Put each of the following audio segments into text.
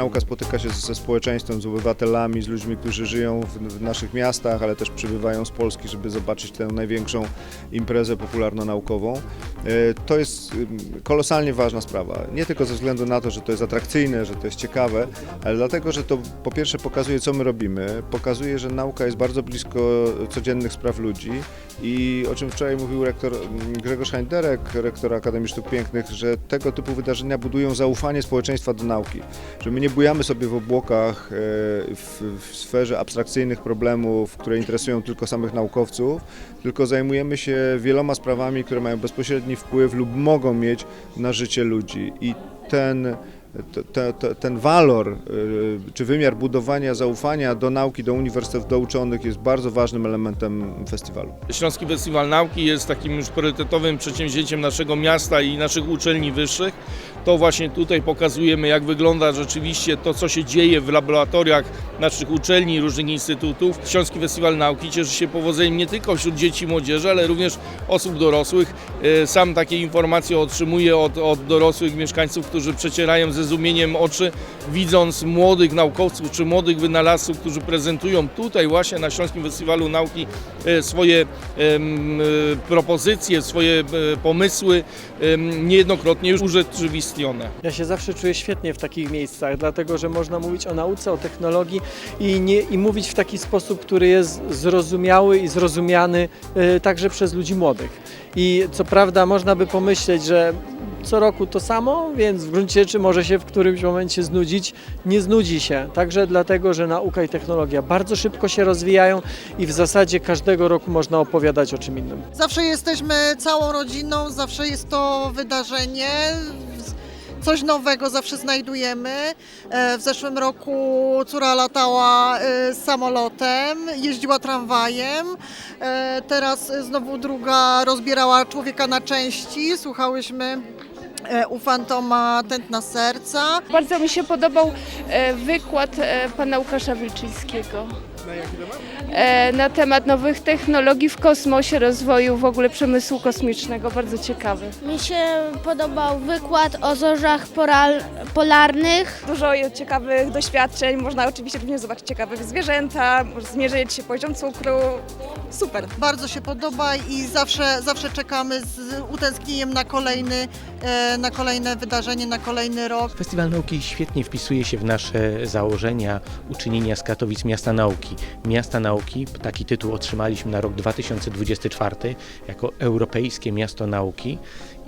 nauka spotyka się ze społeczeństwem, z obywatelami, z ludźmi, którzy żyją w, w naszych miastach, ale też przybywają z Polski, żeby zobaczyć tę największą imprezę popularno-naukową. E, To jest kolosalnie ważna sprawa. Nie tylko ze względu na to, że to jest atrakcyjne, że to jest ciekawe, ale dlatego, że to po pierwsze pokazuje, co my robimy, pokazuje, że nauka jest bardzo blisko codziennych spraw ludzi i o czym wczoraj mówił rektor Grzegorz Heinderek, rektor Akademii Sztuk Pięknych, że tego typu wydarzenia budują zaufanie społeczeństwa do nauki. Że my nie bujamy sobie w obłokach e, w, w sferze abstrakcyjnych problemów, które interesują tylko samych naukowców, tylko zajmujemy się wieloma sprawami, które mają bezpośredni wpływ lub mogą mieć na życie ludzi. I ten te- te- te- ten walor y, czy wymiar budowania zaufania do nauki, do uniwersytetów, do uczonych jest bardzo ważnym elementem festiwalu. Śląski Festiwal Nauki jest takim już priorytetowym przedsięwzięciem naszego miasta i naszych uczelni wyższych. To właśnie tutaj pokazujemy, jak wygląda rzeczywiście to, co się dzieje w laboratoriach naszych uczelni różnych instytutów. Śląski Festiwal Nauki cieszy się powodzeniem nie tylko wśród dzieci i młodzieży, ale również osób dorosłych. E, Sam takie informacje otrzymuję od, od dorosłych mieszkańców, którzy przecierają ze zdumieniem oczy, widząc młodych naukowców czy młodych wynalazców, którzy prezentują tutaj właśnie na Śląskim Festiwalu Nauki e, swoje e, propozycje, swoje e, pomysły, niejednokrotnie już urzeczywistnione. Ja się zawsze czuję świetnie w takich miejscach, dlatego że można mówić o nauce, o technologii i, nie, i mówić w taki sposób, który jest zrozumiały i zrozumiany także przez ludzi młodych. I co prawda można by pomyśleć, że co roku to samo, więc w gruncie rzeczy może się w którymś momencie znudzić. Nie znudzi się, także dlatego, że nauka i technologia bardzo szybko się rozwijają i w zasadzie każdego roku można opowiadać o czym innym. Zawsze jesteśmy całą rodziną, zawsze jest to wydarzenie. Coś nowego zawsze znajdujemy. E, W zeszłym roku córa latała e, samolotem, jeździła tramwajem. E, Teraz znowu druga rozbierała człowieka na części. Słuchałyśmy u Fantoma Tętna Serca. Bardzo mi się podobał e, wykład e, pana Łukasza Wilczyńskiego. E, Na temat nowych technologii w kosmosie, rozwoju w ogóle przemysłu kosmicznego. Bardzo ciekawy. Mi się podobał wykład o zorzach poral, polarnych. Dużo jest ciekawych doświadczeń, można oczywiście również zobaczyć ciekawych zwierzęta, zmierzyć się poziom cukru. Super. Bardzo się podoba i zawsze, zawsze czekamy z utęsknieniem na kolejny, e, na kolejne wydarzenie, na kolejny rok. Festiwal Nauki świetnie wpisuje się w nasze założenia uczynienia z Katowic Miasta Nauki. Miasta Nauki, taki tytuł otrzymaliśmy na rok 2024 jako Europejskie Miasto Nauki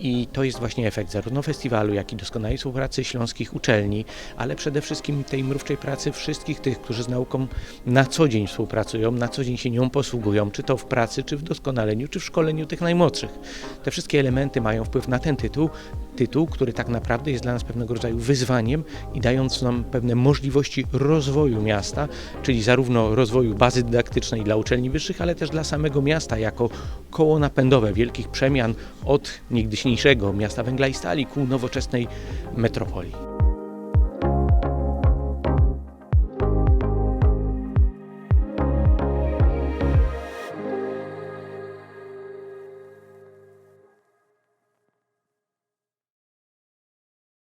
i to jest właśnie efekt zarówno festiwalu, jak i doskonałej współpracy śląskich uczelni, ale przede wszystkim tej mrówczej pracy wszystkich tych, którzy z nauką na co dzień współpracują, na co dzień się nią posługują, czy to w pracy, czy w doskonaleniu, czy w szkoleniu tych najmłodszych. Te wszystkie elementy mają wpływ na ten tytuł, tytuł, który tak naprawdę jest dla nas pewnego rodzaju wyzwaniem i dając nam pewne możliwości rozwoju miasta, czyli zarówno rozwoju bazy dydaktycznej dla uczelni wyższych, ale też dla samego miasta jako koło napędowe wielkich przemian od niegdyśniejszego miasta węgla i stali ku nowoczesnej metropolii.